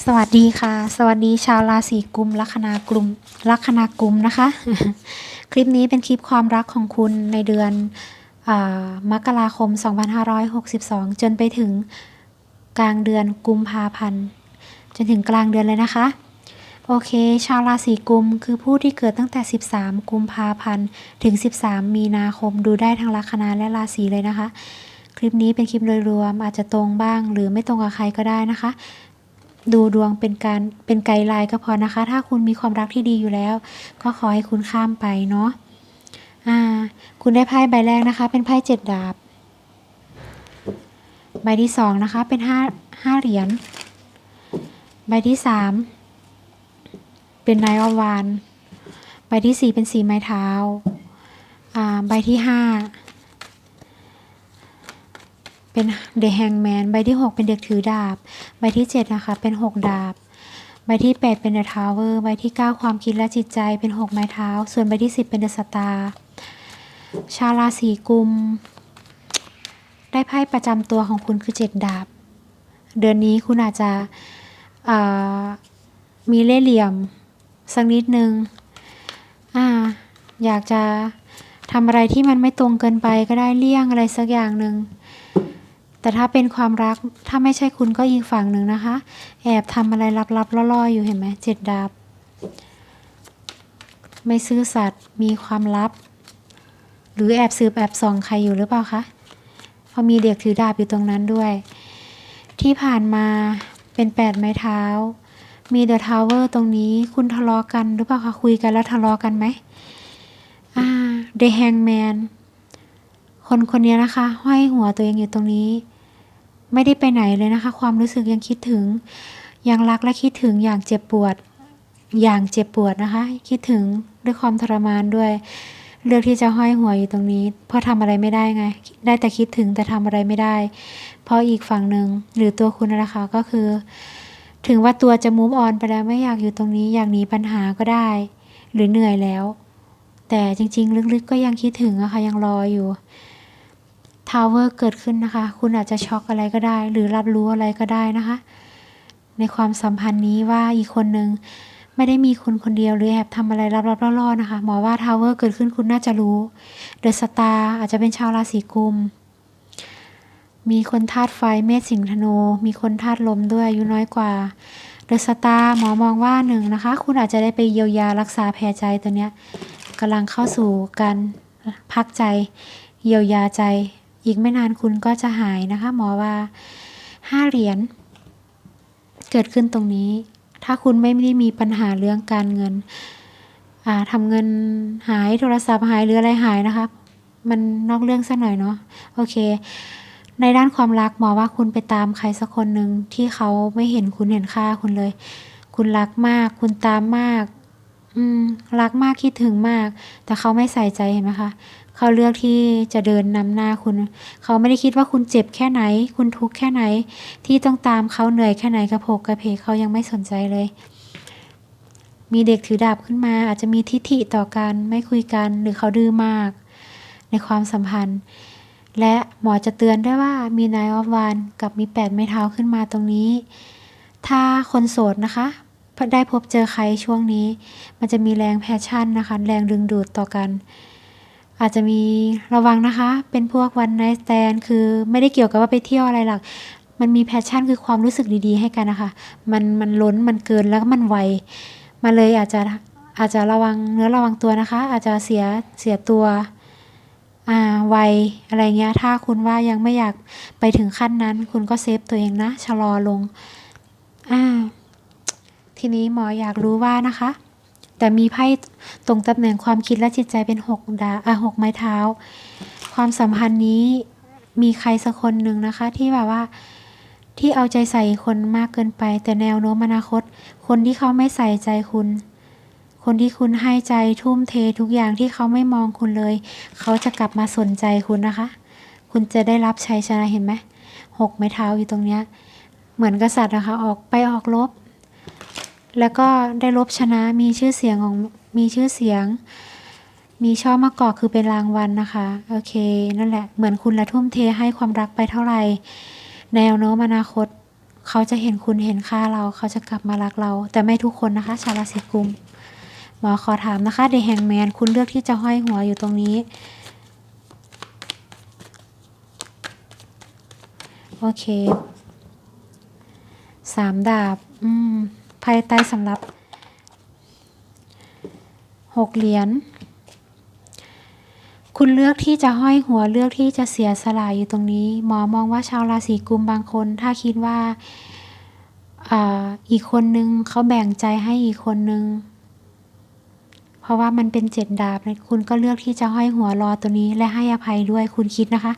สวัสดีค่ะ สวัสดีชาวราศีกุมลัคนากลุ่มลัคนากุมนะคะ คลิปนี้เป็นคลิปความรักของคุณในเดือนอมกราคม 2562 จนไปถึงกลางเดือนกุมภาพันธ์จนถึงกลางเดือนเลยนะคะ โอเค ชาวราศีกุมคือผู้ที่เกิดตั้งแต่ 13 กุมภาพันธ์ถึง 13 มีนาคมดูได้ทั้งลัคนาและราศีเลยนะคะ คลิปนี้เป็นคลิปโดยรวมอาจจะตรงบ้าง หรือไม่ตรงกับใครก็ได้นะคะ ดูดวงเป็นการเป็นไกด์ไลน์ก็พอนะคะ ถ้าคุณมีความรักที่ดีอยู่แล้ว ก็ขอให้คุณข้ามไปเนาะอ่า คุณได้ไพ่ใบแรกนะคะ เป็นไพ่เจ็ดดาบ ใบที่สองนะคะ เป็นห้าห้าเหรียญ ใบที่สามเป็นไนออวานใบที่สี่เป็นสีไม้เท้า อ่า ใบที่ห้า เป็นเด e h แฮงแมนใบที่ 6 เป็นเด็กถือดาบ ใบที่ 7 นะคะ เป็น 6 ดาบ ใบที่ 8 เป็นเดอะทาวเวอร์ใบที่ 9 ความคิดและจิตใจเป็น 6 ไม้เท้า ส่วนใบที่ 10 เป็นเดอะสตาร์ชาวราศีกุม ได้ไพ่ประจำตัวของคุณคือ 7 ดาบ เดือนนี้คุณอาจจะมีเล่ห์เหลี่ยม สักนิดนึงอ่าอยากจะทำอะไรที่มันไม่ตรงเกินไปก็ได้เลี่ยงอะไรสักอย่างหนึ่ง แต่ถ้าเป็นความรักถ้าไม่ใช่คุณก็อีกฝั่งหนึ่งนะคะ แอบทำอะไรลับๆล่อๆอยู่เห็นไหมเจ็ดดาบ ไม่ซื่อสัตย์มีความลับ หรือแอบสืบแอบส่องใครอยู่หรือเปล่าคะพราะมีเด็กถือดาบอยู่ตรงนั้นด้วย ที่ผ่านมาเป็นแปดไม้เท้า มีเดอะทาวเวอร์ตรงนี้คุณทะเลาะกันหรือเปล่าคะคุยกันแล้วทะเลาะกันไหมอ่าเด e h แฮงแมนคนคนนี้นะคะ ห้อยหัวตัวเองอยู่ตรงนี้ ไม่ได้ไปไหนเลยนะคะ ความรู้สึกยังคิดถึง ยังรักและคิดถึงอย่างเจ็บปวด อย่างเจ็บปวดนะคะ คิดถึงด้วยความทรมานด้วย เลือกที่จะห้อยหัวอยู่ตรงนี้ เพราะทำอะไรไม่ได้ไง ได้แต่คิดถึงแต่ทำอะไรไม่ได้ เพราะอีกฝั่งหนึ่งหรือตัวคุณนะคะก็คือ ถึงว่าตัวจะมูฟออนไปแล้วไม่อยากอยู่ตรงนี้ อยากหนีปัญหาก็ได้ หรือเหนื่อยแล้ว แต่จริง ๆ ลึกๆก็ยังคิดถึงอะค่ะยังรออยู่ ทาวเวอร์เกิดขึ้นนะคะ คุณอาจจะช็อกอะไรก็ได้ หรือรับรู้อะไรก็ได้นะคะ ในความสัมพันธ์นี้ว่าอีกคนนึงไม่ได้มีคุณคนเดียวหรือแอบทำอะไรรับๆล่อๆนะคะ หมอว่าทาวเวอร์เกิดขึ้นคุณน่าจะรู้ เดอะสตาร์อาจจะเป็นชาวราศีกุม มีคนธาตุไฟเมษสิงห์ธนู มีคนธาตุลมด้วยอายุน้อยกว่า เดอะสตาร์หมอมองว่าหนึ่งนะคะ คุณอาจจะได้ไปเยียวยารักษาแผลใจตัวเนี้ยกำลังเข้าสู่การพักใจ เยียวยาใจ อีกไม่นานคุณก็จะหายนะคะ หมอว่าห้าเหรียญเกิดขึ้นตรงนี้ ถ้าคุณไม่ได้มีปัญหาเรื่องการเงินทำเงินหายโทรศัพท์หายหรืออะไรหายนะคะ มันนอกเรื่องสักหน่อยเนาะโอเค ในด้านความรักหมอว่าคุณไปตามใครสักคนหนึ่งที่เขาไม่เห็นคุณเห็นค่าคุณเลย คุณรักมาก คุณตามมาก อืม รักมากคิดถึงมาก แต่เขาไม่ใส่ใจเห็นไหมคะ เขาเลือกที่จะเดินนำหน้าคุณ เขาไม่ได้คิดว่าคุณเจ็บแค่ไหน คุณทุกข์แค่ไหน ที่ต้องตามเขาเหนื่อยแค่ไหนกระโผกกระเพกเขายังไม่สนใจเลย มีเด็กถือดาบขึ้นมา อาจจะมีทิฐิต่อกันไม่คุยกัน หรือเขาดื้อมาก ในความสัมพันธ์ และหมอจะเตือนด้วยว่ามีนายออฟวานกับมีแปดไม้เท้าขึ้นมาตรงนี้ ถ้าคนโสดนะคะ ได้พบเจอใครช่วงนี้ มันจะมีแรงแพชชั่นนะคะ แรงดึงดูดต่อกัน อาจจะมีระวังนะคะ เป็นพวกวันไนท์แ a นคือไม่ได้เกี่ยวกับว่าไปเที่ยวอะไรหรอกมันมีแพชชั่นคือความรู้สึกดีๆ ให้กันนะคะ มันมันล้นมันเกินแล้วก็มันไวมาเลยอาจจะอาจจะระวังเนื้อระวังตัวนะคะ อาจจะเสียเสียตัวอ่าไวอะไรเงี้ย ถ้าคุณว่ายังไม่อยากไปถึงขั้นนั้น คุณก็เซฟตัวเองนะชะลอลงอ่า ทีนี้หมออยากรู้ว่านะคะ แต่มีไพ่ตรงตำแหน่งความคิดและจิตใจเป็นหกดาอะหกไม้เท้า ความสัมพันธ์นี้มีใครสักคนหนึ่งนะคะ ที่แบบว่าที่เอาใจใส่คนมากเกินไป แต่แนวโน้มอนาคต คนที่เขาไม่ใส่ใจคุณ คนที่คุณให้ใจทุ่มเททุกอย่างที่เขาไม่มองคุณเลย เขาจะกลับมาสนใจคุณนะคะ คุณจะได้รับชัยชนะเห็นไหมหกไม้เท้าอยู่ตรงเนี้ย เหมือนกษัตริย์นะคะ ออกไปออกรบ แล้วก็ได้รบชนะมีชื่อเสียงของมีชื่อเสียง มีช่อมะกอกคือเป็นรางวัลนะคะ โอเค นั่นแหละ เหมือนคุณละทุ่มเทให้ความรักไปเท่าไหร่ แนวโน้มอนาคต เขาจะเห็นคุณเห็นค่าเราเขาจะกลับมารักเรา แต่ไม่ทุกคนนะคะ ชาวราศีกุมหมอขอถามนะคะเดแฮงแมนคุณเลือกที่จะห้อยหัวอยู่ตรงนี้ โอเคสามดาบ อืม ไพ่ใต้สำรับหกเหรียญคุณเลือกที่จะห้อยหัวเลือกที่จะเสียสละอยู่ตรงนี้ หมอมองว่าชาวราศีกุมบางคน ถ้าคิดว่าอ่าอีกคนนึงเขาแบ่งใจให้อีกคนนึง เพราะว่ามันเป็นเจ็ดดาบนะคุณก็เลือกที่จะห้อยหัวรอตัวนี้ และให้อภัยด้วยคุณคิดนะคะ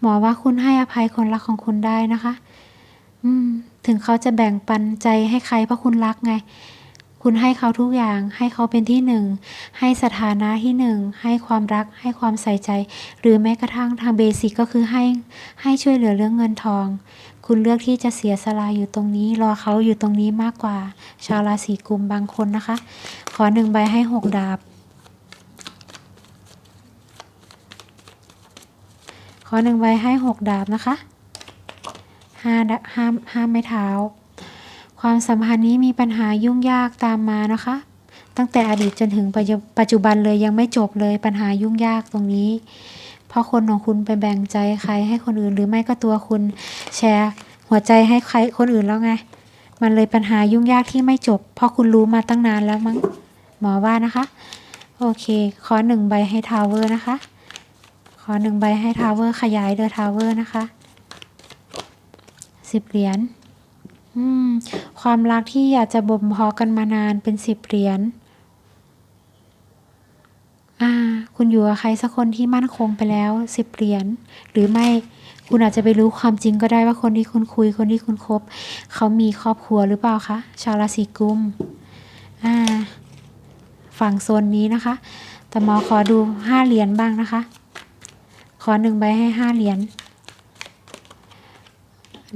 หมอว่าคุณให้อภัยคนรักของคุณได้นะคะ อืม ถึงเขาจะแบ่งปันใจให้ใครเพราะคุณรักไง คุณให้เขาทุกอย่าง ให้เขาเป็นที่หนึ่ง ให้สถานะที่หนึ่ง ให้ความรัก ให้ความใส่ใจ หรือแม้กระทั่งทางเบสิกก็คือให้ ให้ช่วยเหลือเรื่องเงินทอง คุณเลือกที่จะเสียสละอยู่ตรงนี้ รอเขาอยู่ตรงนี้มากกว่า ชาวราศีกุมบางคนนะคะ ขอหนึ่งใบให้หกดาบ ขอหนึ่งใบให้หกดาบนะคะ ห้าห้าห้าไม้เท้า ความสัมพันธ์นี้มีปัญหายุ่งยากตามมานะคะ ตั้งแต่อดีตจนถึงปัจจุปัจจุบันเลยยังไม่จบเลยปัญหายุ่งยากตรงนี้ เพราะคนของคุณไปแบ่งใจใครให้คนอื่นหรือไม่ก็ตัวคุณแชร์หัวใจให้ใครคนอื่นแล้วไง มันเลยปัญหายุ่งยากที่ไม่จบ เพราะคุณรู้มาตั้งนานแล้วมั้งหมอว่านะคะ โอเค ขอหนึ่งใบให้ทาวเวอร์นะคะ ขอหนึ่งใบให้ทาวเวอร์ขยายเดอทาวเวอร์นะคะ สิบเหรียญอืมความรักที่อยากจะบ่มเพาะกันมานานเป็นสิบเหรียญอ่าคุณอยู่กับใครสักคนที่มั่นคงไปแล้วสิบเหรียญหรือไม่คุณอาจจะไปรู้ความจริงก็ได้ว่าคนที่คุณคุยคนที่คุณคบเขามีครอบครัวหรือเปล่าคะชาวราศีกุมอ่าฝั่งโซนนี้นะคะ แต่หมอขอดูห้าเหรียญบ้างนะคะ ขอหนึ่งใบให้ห้าเหรียญ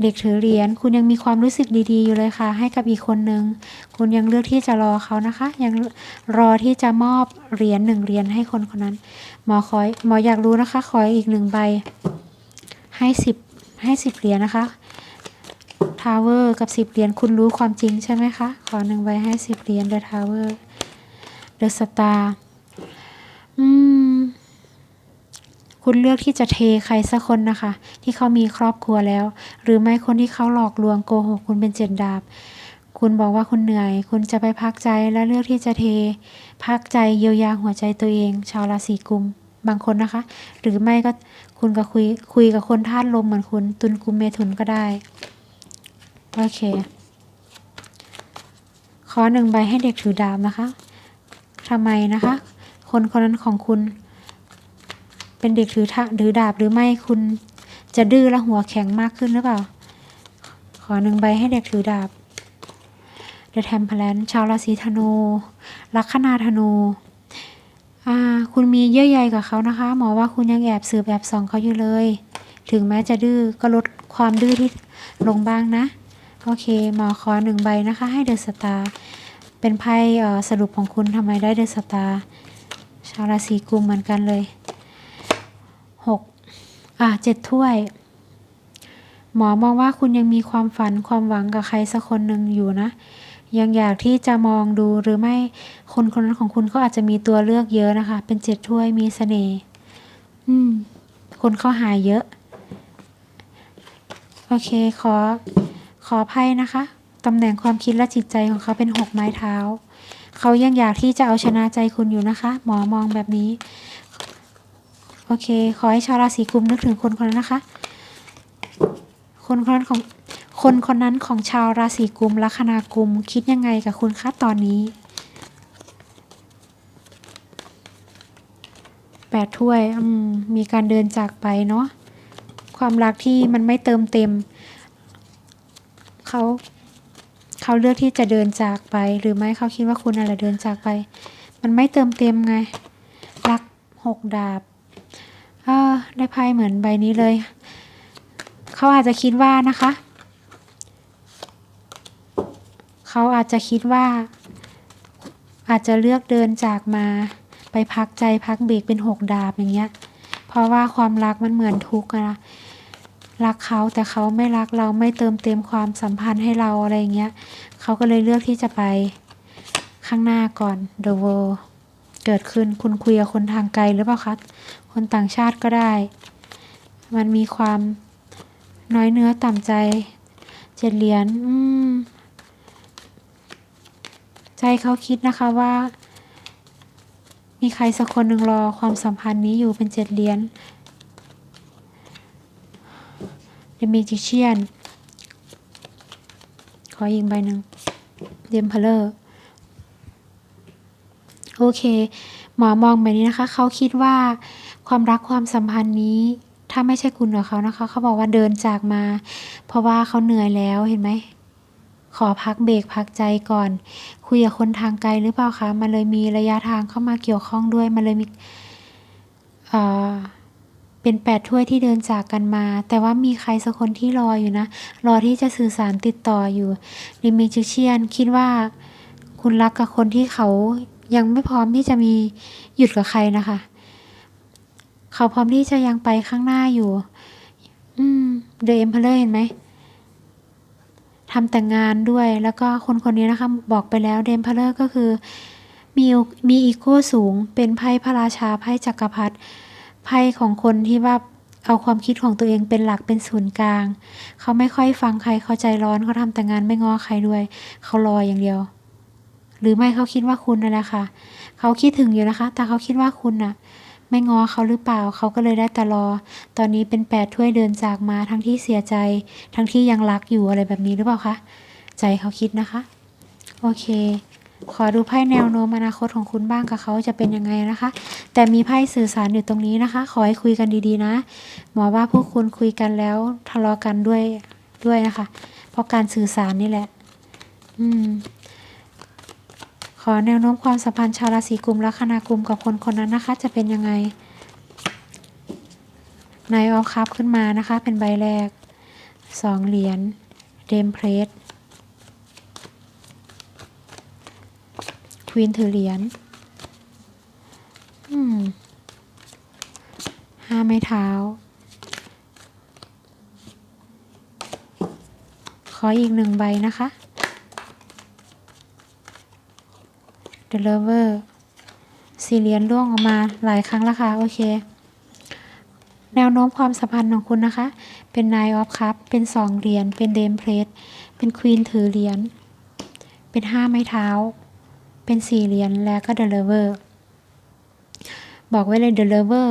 เด็กถือเหรียญคุณยังมีความรู้สึกดี ๆ อยู่เลยค่ะ ให้กับอีกคนนึง คุณยังเลือกที่จะรอเขานะคะ ยังรอที่จะมอบเหรียญหนึ่งเหรียญให้คนคนนั้น หมอขอยหมออยากรู้นะคะขออีกหนึ่งใบ ให้สิบให้สิบเหรียญนะคะทาวเวอร์กับสิบเหรียญคุณรู้ความจริงใช่ไหมคะ ขอหนึ่งใบให้สิบเหรียญเดอะทาวเวอร์เดอะสตาร์อืม คุณเลือกที่จะเทใครสักคนนะคะ ที่เขามีครอบครัวแล้ว หรือไม่คนที่เขาหลอกลวงโกหกคุณเป็นเจ็ดดาบ คุณบอกว่าคุณเหนื่อย คุณจะไปพักใจและเลือกที่จะเท พักใจเยียวยาหัวใจตัวเอง ชาวราศีกุมบางคนนะคะ หรือไม่ก็คุณก็คุยคุยกับคนธาตุลมเหมือนคุณ ตุนกุมเมถุนก็ได้ โอเค ขอหนึ่งใบให้เด็กถือดาบนะคะทำไมนะคะ คนคนนั้นของคุณ เป็นเด็กถือทะถือดาบหรือไม่คุณจะดื้อและหัวแข็งมากขึ้นหรือเปล่า ขอหนึ่งใบให้เด็กถือดาบ The Temperance ชาวราศีธนูลัคนาธนูคุณมีเยื่อใยกับเขานะคะ หมอว่าคุณยังแอบสืบแอบส่องเขาอยู่เลย ถึงแม้จะดื้อก็ลดความดื้อที่ลงบ้างนะ โอเค หมอขอหนึ่งใบนะคะ ให้เดอะสตาร์เป็นไพ่สรุปของคุณทำไมได้เดอะสตาร์ชาวราศีกุมเหมือนกันเลย หกอะเจ็ดถ้วย หมอมองว่าคุณยังมีความฝันความหวังกับใครสักคนหนึ่งอยู่นะ ยังอยากที่จะมองดูหรือไม่คนคนนั้นของคุณเขาอาจจะมีตัวเลือกเยอะนะคะ เป็นเจ็ดถ้วยมีเสน่ห์อืม คนเข้าหาเยอะ โอเค ขอ ขออภัยนะคะตำแหน่งความคิดและจิตใจของเขาเป็นหกไม้เท้า เขายังอยากที่จะเอาชนะใจคุณอยู่นะคะ หมอมองแบบนี้ โอเค ขอให้ชาวราศีกุมนึกถึงคนคนนั้นนะคะ คนคนนั้นของคนคนนั้นของชาวราศีกุมลัคนากุม คิดยังไงกับคุณคะตอนนี้แปดถ้วยมมีการเดินจากไปเนาะความรักที่มันไม่เติมเต็ม เขาเขาเลือกที่จะเดินจากไป หรือไม่เขาคิดว่าคุณอะไรเดินจากไป มันไม่เติมเต็มไง รักหกดาบ เออได้ไพ่เหมือนใบนี้เลย เขาอาจจะคิดว่านะคะ เขาอาจจะคิดว่า อาจจะเลือกเดินจากมาไปพักใจพักเบรกเป็นหกดาบอย่างเงี้ย เพราะว่าความรักมันเหมือนทุกข์นะรักเขาแต่เขาไม่รักเราไม่เติมเต็มความสัมพันธ์ให้เราอะไรเงี้ยเขาก็เลยเลือกที่จะไปข้างหน้าก่อน The World เกิดขึ้นคุณคุยกับคนทางไกลหรือเปล่าคะคนต่างชาติก็ได้ มันมีความน้อยเนื้อต่ำใจเจ็ดเหรียญใจเขาคิดนะคะว่า มีใครสักคนหนึ่งรอความสัมพันธ์นี้อยู่เป็นเจ็ดเหรียญ The Magician ขออีกใบหนึ่ง The Emperor โอเค หมอมองแบบนี้นะคะ เขาคิดว่าความรักความสัมพันธ์นี้ ถ้าไม่ใช่คุณกับเขานะคะ เขาบอกว่าเดินจากมา เพราะว่าเขาเหนื่อยแล้วเห็นไหม ขอพักเบรกพักใจก่อน คุยกับคนทางไกลหรือเปล่าคะ มันเลยมีระยะทางเข้ามาเกี่ยวข้องด้วย มันเลยมีเอ่อเป็นแปดถ้วยที่เดินจากกันมา แต่ว่ามีใครสักคนที่รออยู่นะ รอที่จะสื่อสารติดต่ออยู่ดิมิจิเชียนคิดว่า คุณรักกับคนที่เขา ยังไม่พร้อมที่จะมีหยุดกับใครนะคะ เขาพร้อมที่จะยังไปข้างหน้าอยู่ อืมเดอะเอ็มเพลเห็นไหมทำแต่งงานด้วยแล้วก็คนคนนี้นะคะบอกไปแล้วเดมเพลเลอร์ก็คือมีมีอีโก้สูงเป็นไพ่พระราชาไพ่จักรพรรดิไพ่ของคนที่ว่าเอาความคิดของตัวเองเป็นหลักเป็นศูนย์กลาง เขาไม่ค่อยฟังใครเขาใจร้อนเขาทำแต่งงานไม่ง้อใครด้วย เขารออย่างเดียว หรือไม่เขาคิดว่าคุณนั่นแหละค่ะ เขาคิดถึงอยู่นะคะ แต่เขาคิดว่าคุณน่ะ ไม่ง้อเขาหรือเปล่า เขาก็เลยได้แต่รอ ตอนนี้เป็นแปดถ้วยเดินจากมาทั้งที่เสียใจ ทั้งที่ยังรักอยู่อะไรแบบนี้หรือเปล่าคะ ใจเขาคิดนะคะ โอเค ขอดูไพ่แนวโน้มอนาคตของคุณบ้างกับเขาจะเป็นยังไงนะคะ แต่มีไพ่สื่อสารอยู่ตรงนี้นะคะ ขอให้คุยกันดีๆนะ หมอว่าพวกคุณคุยกันแล้วทะเลาะกันด้วยด้วยนะคะ เพราะการสื่อสารนี่แหละ อืม อแนวโน้มความสัมพันธ์ชาวราศีกุมลัคนากุมกับคนคนนั้นนะคะ จะเป็นยังไงนายออฟคัพขึ้นมานะคะ เป็นใบแรกสองเหรียญเดมเพรสควีนถือเหรียญห้าไม้เท้า ขออีกหนึ่งใบนะคะ The Lover สี่เหรียญร่วงออกมาหลายครั้งแล้วค่ะ โอเค แนวโน้มความสัมพันธ์ของคุณนะคะ เป็น Nine of Cups เป็นสองเหรียญ เป็นเดมเพลสเป็น Queen ถือเหรียญ เป็นห้าไม้เท้า เป็นสี่เหรียญ แล้วก็ The Lover บอกไว้เลย The Lover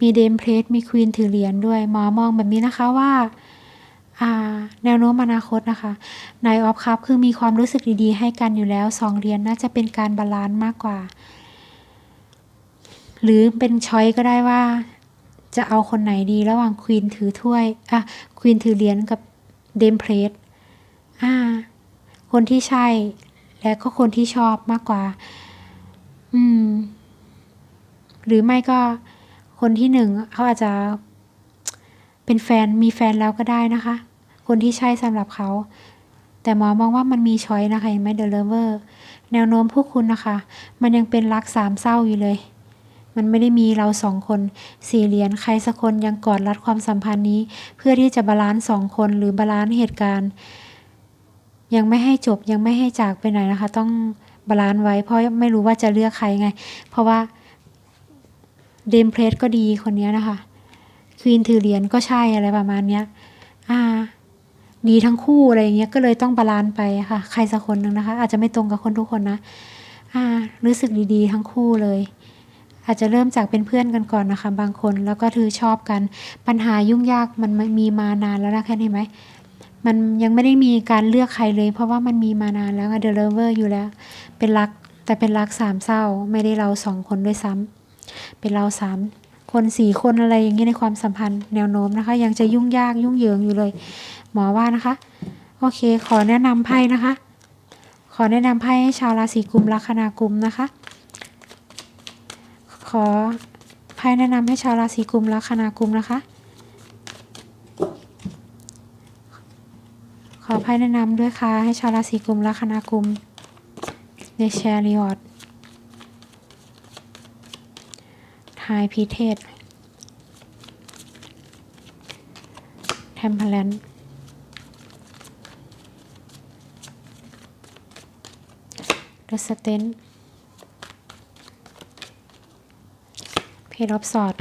มีเดมเพลสมี Queen ถือเหรียญด้วย หมอมองแบบนี้นะคะว่า แนวโน้มอนาคตนะคะนายออฟคัพคือมีความรู้สึกดีๆ ให้กันอยู่แล้วสองเหรียญน่าจะเป็นการบาลานซ์มากกว่า หรือเป็นช้อยก็ได้ว่า จะเอาคนไหนดีระหว่างควีนถือถ้วยอะควีนถือเหรียญกับเดมเพลสอ่า คนที่ใช่ และก็คนที่ชอบมากกว่า อืม หรือไม่ก็คนที่หนึ่งเขาอาจจะเป็นแฟนมีแฟนแล้วก็ได้นะคะ คนที่ใช่สำหรับเขา แต่หมอมองว่ามันมีช้อยนะคะเห็นไหมเดอะเลเวอร์แนวโน้มพวกคุณนะคะ มันยังเป็นรักสามเศร้าอยู่เลย มันไม่ได้มีเราสองคนสี่เหรียญใครสักคนยังกอดรัดความสัมพันธ์นี้ เพื่อที่จะบาลานซ์สองคนหรือบาลานซ์เหตุการณ์ ยังไม่ให้จบยังไม่ให้จากไปไหนนะคะ ต้องบาลานซ์ไว้เพราะไม่รู้ว่าจะเลือกใครไง เพราะว่าเดมเพลสก็ดีคนนี้นะคะควีนถือเหรียญก็ใช่อะไรประมาณเนี้ย อ่า ดีทั้งคู่อะไรอย่างเงี้ยก็เลยต้องบาลานซ์ไปค่ะ ใครสักคนหนึ่งนะคะ อาจจะไม่ตรงกับคนทุกคนนะ อ่า รู้สึกดีๆทั้งคู่เลย อาจจะเริ่มจากเป็นเพื่อนกันก่อนนะคะ บางคนแล้วก็ถือชอบกัน ปัญหายุ่งยากมันมีมานานแล้วนะแค่นี้ไหมมันยังไม่ได้มีการเลือกใครเลย เพราะว่ามันมีมานานแล้วเดอะเลเวอร์อยู่แล้ว เป็นรักแต่เป็นรักสามเศร้าไม่ได้เราสองคนด้วยซ้ำเป็นเราสามคนสี่คนอะไรอย่างนี้ในความสัมพันธ์แนวโน้มนะคะ ยังจะยุ่งยากยุ่งเหยิงอยู่เลย หมอว่านะคะ โอเค ขอแนะนำไพ่นะคะ ขอแนะนำไพ่ให้ชาวราศีกุมลัคนากุมนะคะ ขอไพ่แนะนำให้ชาวราศีกุมลัคนากุมนะคะ ขอไพ่แนะนำด้วยค่ะ ให้ชาวราศีกุมลัคนากุมในแชร์ริออดไฮพีเทส Temperance The Strength Page of Swords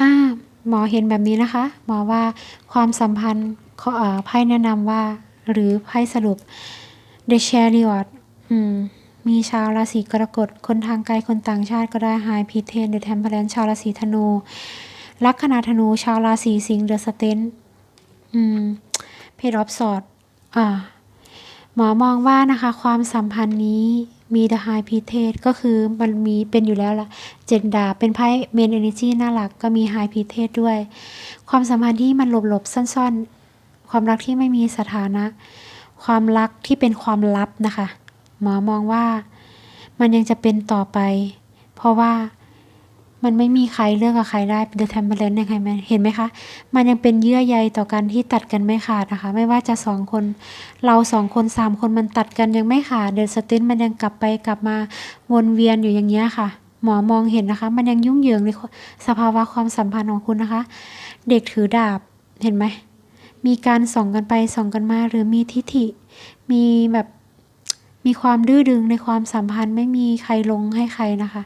อ่าหมอเห็นแบบนี้นะคะ หมอว่าความสัมพันธ์ขอเอ่อไพ่แนะนำว่า หรือไพ่สรุป The Chariot อืมมีชาวราศีกรกฎ คนทางไกล คนต่างชาติก็ได้ High p r i e t e n The Temperance ชาวราศีธนู ลัคนาธนู ชาวราศีสิงห์ The Strength อืม Page of Swords อ่า หมอมองว่านะคะความสัมพันธ์นี้มี The High p r i e t e n ก็คือมันมีเป็นอยู่แล้วละเจ็ดาเป็นไพ่ Main Energy น่ารักก็มี High p r i e t e n ด้วย ความสัมพันธ์ที่มันหลบๆซ่อนๆ ความรักที่ไม่มีสถานะ ความรักที่เป็นความลับนะคะ หมอมองว่า มันยังจะเป็นต่อไป เพราะว่า มันไม่มีใครเลือกกับใครได้ The Temperance ยังไงไหมเห็นไหมคะ มันยังเป็นเยื่อใยต่อกันที่ตัดกันไม่ขาดนะคะ ไม่ว่าจะสองคน เราสองคนสามคนมันตัดกันยังไม่ขาดเด e สตินมันยังกลับไปกลับมาวนเวียนอยู่อย่างเงี้ยค่ะ หมอมองเห็นนะคะ มันยังยุ่งเหยิงในสภาวะความสัมพันธ์ของคุณนะคะ เด็กถือดาบเห็นไหมมีการส่องกันไปส่องกันมาหรือมีทิฐิ มีแบบมีความดื้อดึงในความสัมพันธ์ไม่มีใครลงให้ใครนะคะ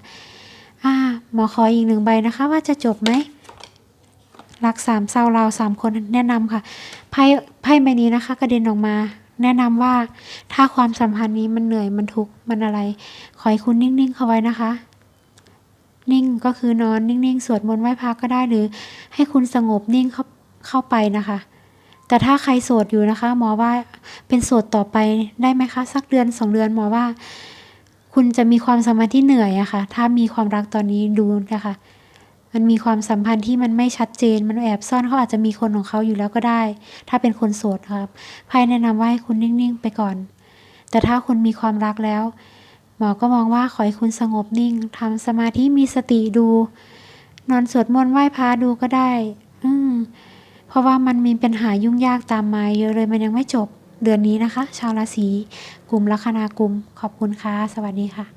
หมอขออีกหนึ่งใบนะคะ ว่าจะจบไหมรักสามเศร้าเราสามคนแนะนำค่ะไพ่ไพ่ใบนี้นะคะ กระเด็นออกมา แนะนำว่าถ้าความสัมพันธ์นี้มันเหนื่อยมันทุกข์มันอะไร ขอให้คุณนิ่งๆเข้าไว้นะคะ นิ่งก็คือนอนนิ่งๆ สวดมนต์ไหว้พระก็ได้หรือ ให้คุณสงบนิ่งเข้าเข้าไปนะคะ แต่ถ้าใครโสดอยู่นะคะ หมอว่าเป็นโสดต่อไปได้ไหมคะ สักเดือนสองเดือนหมอว่า คุณจะมีความสัมพันธ์ที่เหนื่อยอะค่ะ ถ้ามีความรักตอนนี้ดูนะคะ มันมีความสัมพันธ์ที่มันไม่ชัดเจน มันแอบซ่อนเขาอาจจะมีคนของเขาอยู่แล้วก็ได้ ถ้าเป็นคนโสดครับไพ่แนะนำว่าให้คุณนิ่งๆ ไปก่อน แต่ถ้าคุณมีความรักแล้ว หมอก็มองว่าขอให้คุณสงบนิ่งทำสมาธิมีสติดู นอนสวดมนต์ไหว้พระดูก็ได้ อืมเพราะว่ามันมีปัญหายุ่งยากตามมาเยอะเลยมันยังไม่จบ เดือนนี้นะคะ ชาวราศีกลุ่มลัคนากุมขอบคุณค่ะ สวัสดีค่ะ